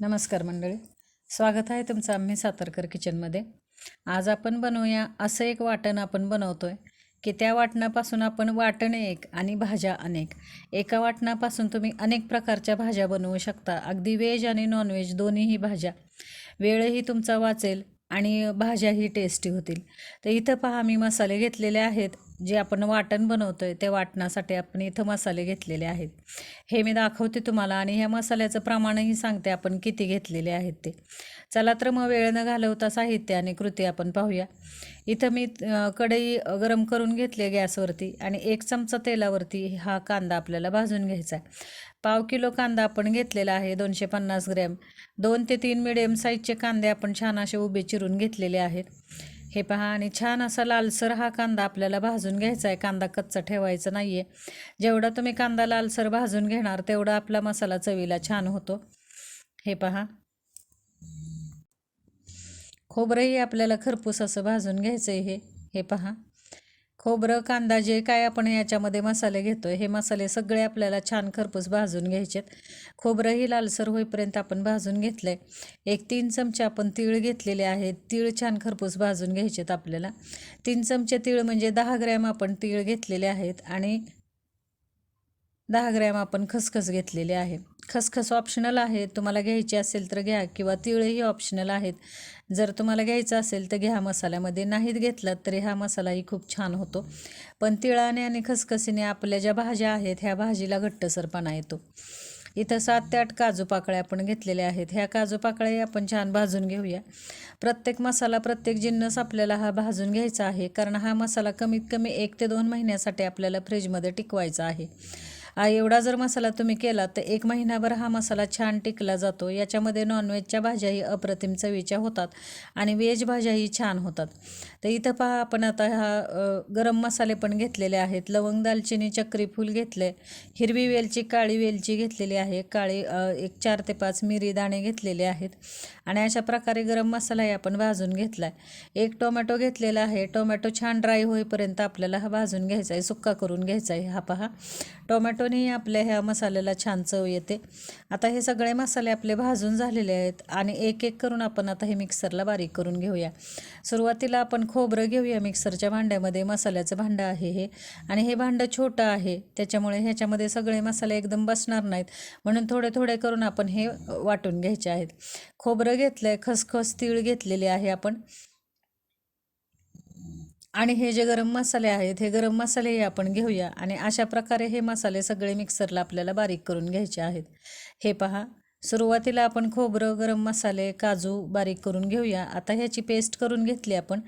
नमस्कार मंडळी. स्वागत आहे तुमचं आम्ही सातारकर किचनमध्ये. आज आपण बनवूया असं एक वाटण आपण बनवतो आहे की त्या वाटणापासून आपण वाटणे एक आणि भाज्या अनेक. एका वाटणापासून तुम्ही अनेक प्रकारच्या भाज्या बनवू शकता. अगदी व्हेज आणि नॉनव्हेज दोन्हीही भाज्या. वेळही तुमचा वाचेल. आणि भाज्याही टेस्टी होतील. तर इथं पहा मी मसाले घेतलेले आहेत. जे आपण वाटण बनवतो आहे ते वाटणासाठी आपण इथं मसाले घेतलेले आहेत. हे मी दाखवते तुम्हाला आणि ह्या मसाल्याचं प्रमाणही सांगते आपण किती घेतलेले आहेत ते. चला तर मग वेळ न घालवता साहित्य आणि कृती आपण पाहूया. इथं मी कढई गरम करून घेतली गॅसवरती आणि एक चमचा तेलावरती हा कांदा आपल्याला भाजून घ्यायचा आहे. पाव किलो कांदा आपण घेतलेला आहे दोनशे पन्नास ग्रॅम. दोन ते तीन मिडियम साईजचे कांदे आपण छान असे उभे चिरून घेतलेले आहेत. हे पहा आणि छान असा लालसर हा कांदा आपल्याला भाजून घ्यायचा आहे. कांदा कच्चा ठेवायचा नाही आहे जेवढा तुम्ही कांदा लालसर भाजून घेणार तेवढा आपला मसाला चवीला छान होतो. हे पहा. खोबरंही आपल्याला खरपूस असं भाजून घ्यायचं आहे हे. हे पहा. खोबरं कांदा जे काय आपण याच्यामध्ये मसाले घेतो हे मसाले सगळे आपल्याला छान खरपूस भाजून घ्यायचेत. खोबरंही लालसर होईपर्यंत आपण भाजून घेतलं आहे एक तीन चमचे आपण तीळ घेतलेले आहेत. तीळ छान खरपूस भाजून घ्यायचेत आपल्याला. तीन चमचे तीळ म्हणजे दहा ग्रॅम आपण तीळ घेतलेले आहेत आणि दहा ग्रॅम आपण खसखस घेतलेले आहे. खसखस ऑप्शनल आहे तुम्हाला घ्यायची असेल तर घ्या किंवा तिळही ऑप्शनल आहेत. जर तुम्हाला घ्यायचं असेल तर घ्या मसाल्यामध्ये नाहीत घेतलात तरी हा मसालाही खूप छान होतो. पण तिळाने आणि खसखसीने आपल्या ज्या भाज्या आहेत ह्या भाजीला घट्टसरपणा येतो. इथं सात ते आठ काजू पाकळ्या आपण घेतलेल्या आहेत. ह्या काजू पाकळ्याही आपण छान भाजून घेऊया. प्रत्येक मसाला प्रत्येक जिन्नस आपल्याला हा भाजून घ्यायचा आहे. कारण हा मसाला कमीत कमी एक ते दोन महिन्यासाठी आपल्याला फ्रीजमध्ये टिकवायचा आहे. एवढा जर मसाला तुम्ही केला तर एक महिनाभर हा मसाला छान टिकला जातो. याच्यामध्ये नॉनव्हेजच्या भाज्याही अप्रतिम चवीच्या होतात आणि व्हेज भाज्याही छान होतात. तर इथं पहा आपण आता हा गरम मसाले पण घेतलेले आहेत. लवंग दालचिनी चक्रीफूल घेतले. हिरवी वेलची काळी वेलची घेतलेली आहे. काळी एक चार ते पाच मिरी दाणे घेतलेले आहेत. आणि अशा प्रकारे गरम मसालाही आपण भाजून घेतला आहे एक टोमॅटो घेतलेला आहे. टोमॅटो छान ड्राय होईपर्यंत आपल्याला हा भाजून घ्यायचा आहे सुक्का करून घ्यायचा आहे हा पहा. टोमॅटोनेही आपल्या ह्या मसाल्याला छान चव येते. आता हे सगळे मसाले आपले भाजून झालेले आहेत. आणि एक एक करून आपण आता हे मिक्सरला बारीक करून घेऊया. सुरुवातीला आपण खोबरं घेऊया मिक्सरच्या भांड्यामध्ये. मसाल्याचं भांडं आहे हे. आणि हे भांडं छोटं आहे. त्याच्यामुळे ह्याच्यामध्ये सगळे मसाले एकदम बसणार नाहीत. म्हणून थोडे थोडे करून आपण हे वाटून घ्यायचे आहेत. खोबरं घेतलं आहे खसखस तीळ घेतलेले आहे आपण. आणि हे जे गरम मसाले आहेत हे गरम मसालेही आपण घेऊया. आणि अशा प्रकारे हे मसाले सगळे मिक्सरला आपल्याला बारीक करून घ्यायचे आहेत. हे पहा. सुरुवातीला आपण खोबरं गरम मसाले काजू बारीक करून घेऊया. आता ह्याची पेस्ट करून घेतली आपण.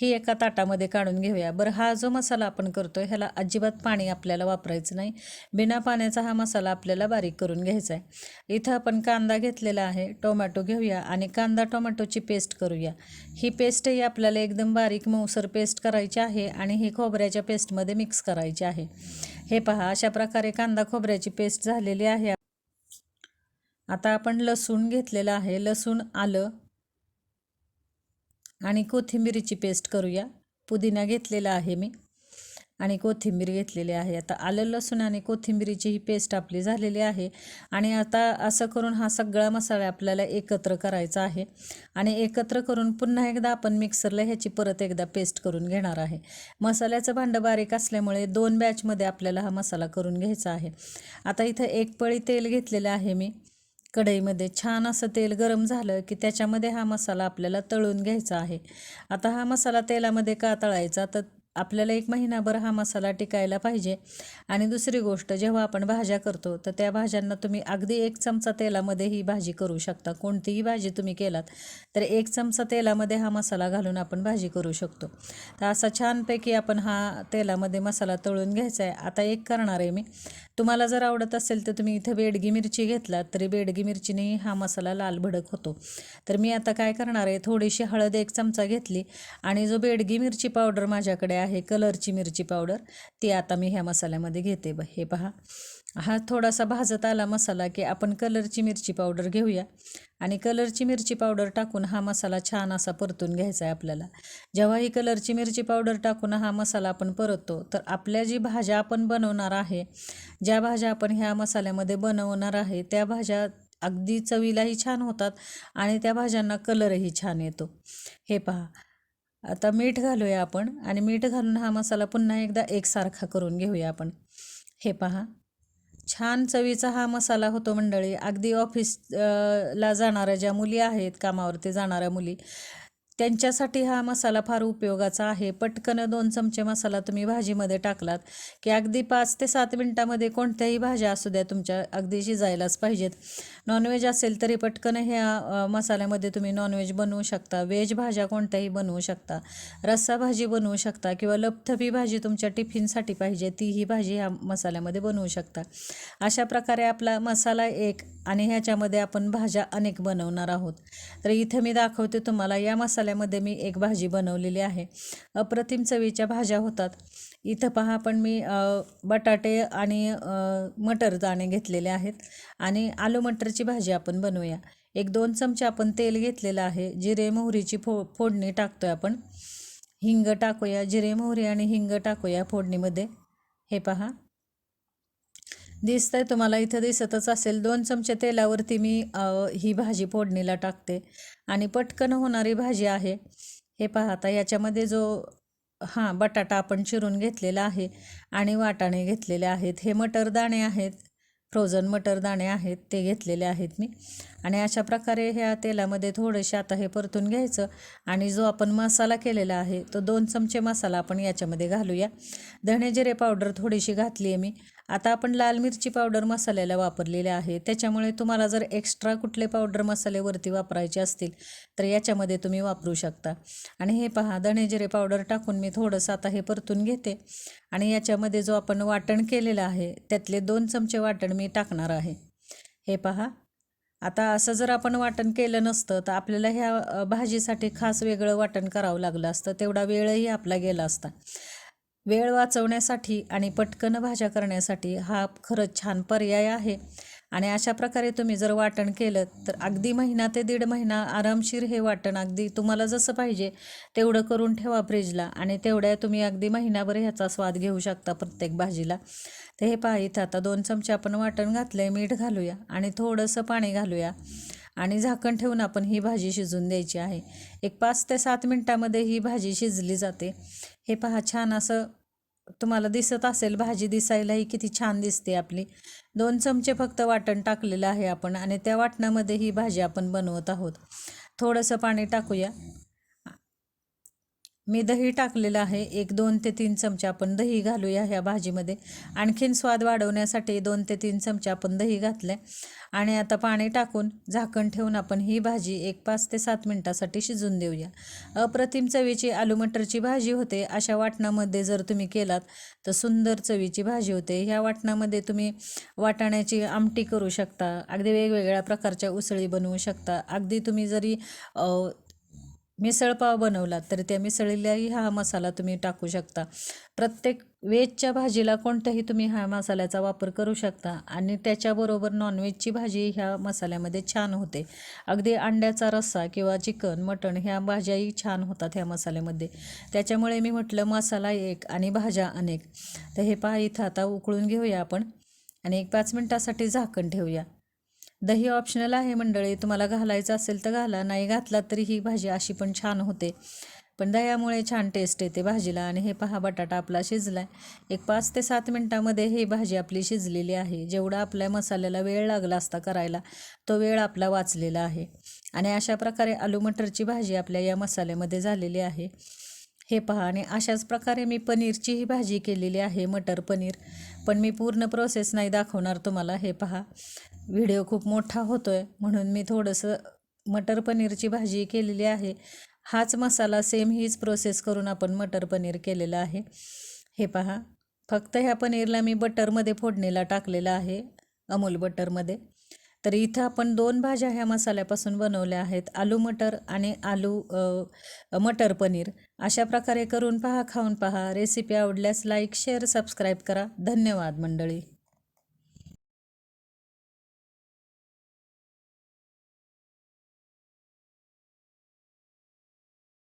ही एका ताटामध्ये काढून घेऊया. बरं हा जो मसाला आपण करतो आहे ह्याला अजिबात पाणी आपल्याला वापरायचं नाही. बिना पाण्याचा हा मसाला आपल्याला बारीक करून घ्यायचा आहे. इथं आपण कांदा घेतलेला आहे. टोमॅटो घेऊया आणि कांदा टोमॅटोची पेस्ट करूया. ही पेस्टही आपल्याला एकदम बारीक मऊसर पेस्ट करायची आहे आणि ही खोबऱ्याच्या पेस्टमध्ये मिक्स करायची आहे. हे पहा अशा प्रकारे कांदा खोबऱ्याची पेस्ट झालेली आहे. आता आपण लसूण घेतलेलं आहे. लसूण आलं. आणि कोथिंबिरीची पेस्ट करूया. पुदिना घेतलेला आहे मी. आणि कोथिंबीर घेतलेली आहे. आता आलं लसूण आणि कोथिंबीरीची ही पेस्ट आपली झालेली आहे. आणि आता असं करून हा सगळा मसाला आपल्याला एकत्र करायचा आहे. आणि एकत्र करून पुन्हा एकदा आपण मिक्सरला ह्याची परत एकदा पेस्ट करून घेणार आहे. मसाल्याचं भांडं बारीक असल्यामुळे दोन बॅचमध्ये आपल्याला हा मसाला करून घ्यायचा आहे. आता इथं एक पळी तेल घेतलेलं आहे मी. कढईमध्ये छान असं तेल गरम झालं की त्याच्यामध्ये हा मसाला आपल्याला तळून घ्यायचा आहे. आता हा मसाला तेलामध्ये का तळायचा? तर आपल्याला एक महिनाभर हा मसाला टिकायला पाहिजे. आणि दुसरी गोष्ट जेव्हा आपण भाज्या करतो तर त्या भाज्यांना तुम्ही अगदी एक चमचा तेलामध्ये ही भाजी करू शकता. कोणतीही भाजी तुम्ही केलात तर एक चमचा तेलामध्ये हा मसाला घालून आपण भाजी करू शकतो. तर असा छानपैकी आपण हा तेलामध्ये मसाला तळून घ्यायचा आहे. आता एक करणार आहे मी. तुम्हाला जर आवडत असेल तर तुम्ही इथं बेडगी मिरची घेतलात तरी बेडगी मिरचीने हा मसाला लाल भडक होतो. तर मी आता काय करणार आहे थोडीशी हळद एक चमचा घेतली आणि जो बेडगी मिरची पावडर माझ्याकडे आहे कलरची मिरची पावडर. ती आता मी ह्या मसाल्यामध्ये घेते. ब हे पहा. हा थोडासा भाजत आला मसाला की आपण कलरची मिरची पावडर घेऊया. आणि कलरची मिरची पावडर टाकून हा मसाला छान असा परतून घ्यायचा आहे आपल्याला. जेव्हा ही कलरची मिरची पावडर टाकून हा मसाला आपण परततो तर आपल्या जी भाज्या आपण बनवणार आहे ज्या भाज्या आपण ह्या मसाल्यामध्ये बनवणार आहे त्या भाज्या अगदी चवीलाही छान होतात आणि त्या भाज्यांना कलरही छान येतो. हे पहा. आता मीठ घालूया आपण आणि मीठ घालून हा मसाला पुन्हा एकदा एकसारखा करून घेऊया आपण. हे पहा. छान चवीचा हा मसाला होतो मंडळी. अगदी ऑफिस ला जाणाऱ्या ज्या मुली आहेत कामावरती जाणाऱ्या मुली त्यांच्यासाठी हा मसाला फार उपयोगाचा आहे. पटकन दोन चमचे मसाला तुम्ही भाजीमध्ये टाकलात की अगदी पाच ते सात मिनटामध्ये कोणत्याही भाज्या असू द्या तुमच्या अगदी शिजायलाच पाहिजेत. नॉनव्हेज असेल तरी पटकन ह्या मसाल्यामध्ये तुम्ही नॉनव्हेज बनवू शकता. व्हेज भाज्या कोणत्याही बनवू शकता. रस्सा भाजी बनवू शकता किंवा लपथपी भाजी तुमच्या टिफिनसाठी पाहिजे तीही भाजी ह्या मसाल्यामध्ये बनवू शकता. अशा प्रकारे आपला मसाला एक आणि ह्याच्यामध्ये आपण भाज्या अनेक बनवणार आहोत. तर इथे मी दाखवते तुम्हाला या मसाल्यामध्ये मी एक भाजी बनवलेली आहे. अप्रतिम चवीच्या भाज्या होतात. इथं पहा पण मी बटाटे आणि मटर दाणे घेतलेले आहेत आणि आलू मटरची भाजी आपण बनवूया. एक दोन चमचे आपण तेल घेतलेलं आहे. जिरे मोहरीची फो फोडणी टाकतोय आपण. हिंग टाकूया जिरे मोहरी आणि हिंग टाकूया फोडणीमध्ये. हे पहा. दिसतंय तुम्हाला इथं दिसतच असेल. दोन चमचे तेलावरती मी ही भाजी फोडणीला टाकते. आणि पटकन होणारी भाजी आहे. हे पाहता याच्यामध्ये जो हां बटाटा आपण चिरून घेतलेला आहे आणि वाटाणे घेतलेले आहेत. हे मटर दाणे आहेत फ्रोझन मटर दाणे आहेत ते घेतलेले आहेत मी. आणि अशा प्रकारे ह्या तेलामध्ये थोडेसे आता हे परतून घ्यायचं आणि जो आपण मसाला केलेला आहे तो दोन चमचे मसाला आपण याच्यामध्ये घालूया. धणे जिरे पावडर थोडीशी घातली आहे मी. आता आपण लाल मिरची पावडर मसाल्याला वापरलेले आहे. त्याच्यामुळे तुम्हाला जर एक्स्ट्रा कुठले पावडर मसाल्यावरती वापरायचे असतील तर याच्यामध्ये तुम्ही वापरू शकता. आणि हे पहा धणे जिरे पावडर टाकून मी थोडंसं आता हे परतून घेते. आणि याच्यामध्ये जो आपण वाटण केलेलं आहे त्यातले दोन चमचे वाटण मी टाकणार आहे. हे पहा आता असं जर आपण वाटण केलं नसतं तर आपल्याला ह्या भाजीसाठी खास वेगळं वाटण करावं लागलं असतं. तेवढा वेळही आपला गेला असता. वेळ वाचवण्यासाठी आणि पटकन भाज्या करण्यासाठी हा खरंच छान पर्याय आहे. आणि अशा प्रकारे तुम्ही जर वाटण केलं तर अगदी महिना ते दीड महिना आरामशीर हे वाटण अगदी तुम्हाला जसं पाहिजे तेवढं करून ठेवा फ्रीजला आणि तेवढ्या तुम्ही अगदी महिनाभर ह्याचा स्वाद घेऊ शकता प्रत्येक भाजीला. तर हे पहा इथं आता दोन चमचे आपण वाटण घातलं आहे मीठ घालूया आणि थोडंसं पाणी घालूया. आणि झाकण ठेवून आपण ही भाजी शिजून द्यायची आहे. एक पाच ते सात मिनटामध्ये ही भाजी शिजली जाते. हे पहा छान असं तुम्हाला दिसत असेल भाजी दिसायलाही किती छान दिसते आपली. दोन चमचे फक्त वाटण टाकलेलं आहे आपण आणि त्या वाटणामध्ये ही भाजी आपण बनवत आहोत. थोडंसं पाणी टाकूया. मी दही टाकलेलं आहे. एक दोन ते तीन चमचे आपण दही घालूया ह्या भाजीमध्ये. आणखीन स्वाद वाढवण्यासाठी दोन ते तीन चमचे आपण दही घातले आणि आता पाणी टाकून झाकण ठेवून आपण ही भाजी एक पाच ते सात मिनटासाठी शिजून देऊया. अप्रतिम चवीची आलू मटरची भाजी होते. अशा वाटणामध्ये जर तुम्ही केलात तर सुंदर चवीची भाजी होते. ह्या वाटणामध्ये तुम्ही वाटाण्याची आमटी करू शकता. अगदी वेगवेगळ्या प्रकारच्या उसळी बनवू शकता. अगदी तुम्ही जरी मिसळपाव बनवला तर त्या मिसळीलाही हा मसाला तुम्ही टाकू शकता. प्रत्येक व्हेजच्या भाजीला कोणत्याही तुम्ही हा मसाल्याचा वापर करू शकता आणि त्याच्याबरोबर नॉनव्हेजची भाजी ह्या मसाल्यामध्ये छान होते. अगदी अंड्याचा रस्सा किंवा चिकन मटण ह्या भाज्याही छान होतात ह्या मसाल्यामध्ये. त्याच्यामुळे मी म्हटलं मसाला एक आणि भाज्या अनेक. तर हे पहा इथं आता उकळून घेऊया आपण आणि एक पाच मिनटासाठी झाकण ठेवूया. दही ऑप्शनल आहे मंडळी. तुम्हाला घालायचं असेल तर घाला नाही घातला तरी ही भाजी अशी पण छान होते. पण दह्यामुळे छान टेस्ट येते भाजीला आणि हे पहा बटाटा आपला शिजलाय. एक पाच ते सात मिनटामध्ये ही भाजी आपली शिजलेली आहे. जेवढा आपल्या मसाल्याला वेळ लागला असता करायला तो वेळ आपला वाचलेला आहे. आणि अशा प्रकारे आलू मटरची भाजी आपल्या या मसाल्यामध्ये झालेली आहे. हे पहा आणि अशाच प्रकारे मी पनीरचीही भाजी केलेली आहे मटर पनीर. पण मी पूर्ण प्रोसेस नाही दाखवणार तुम्हाला हे पहा. व्हिडिओ खूप मोठा होतो आहे म्हणून मी थोडंसं मटर पनीरची भाजी केलेली आहे. हाच मसाला सेम हीच प्रोसेस करून आपण मटर पनीर केलेलं आहे. हे पहा फक्त ह्या पनीरला मी बटरमध्ये फोडणीला टाकलेलं आहे अमूल बटरमध्ये तर इथं आपण दोन भाज्या ह्या मसाल्यापासून बनवल्या आहेत. आलू मटर आणि आलू मटर पनीर. अशा प्रकारे करून पहा खाऊन पहा. रेसिपी आवडल्यास लाईक शेअर सबस्क्राईब करा. धन्यवाद मंडळी.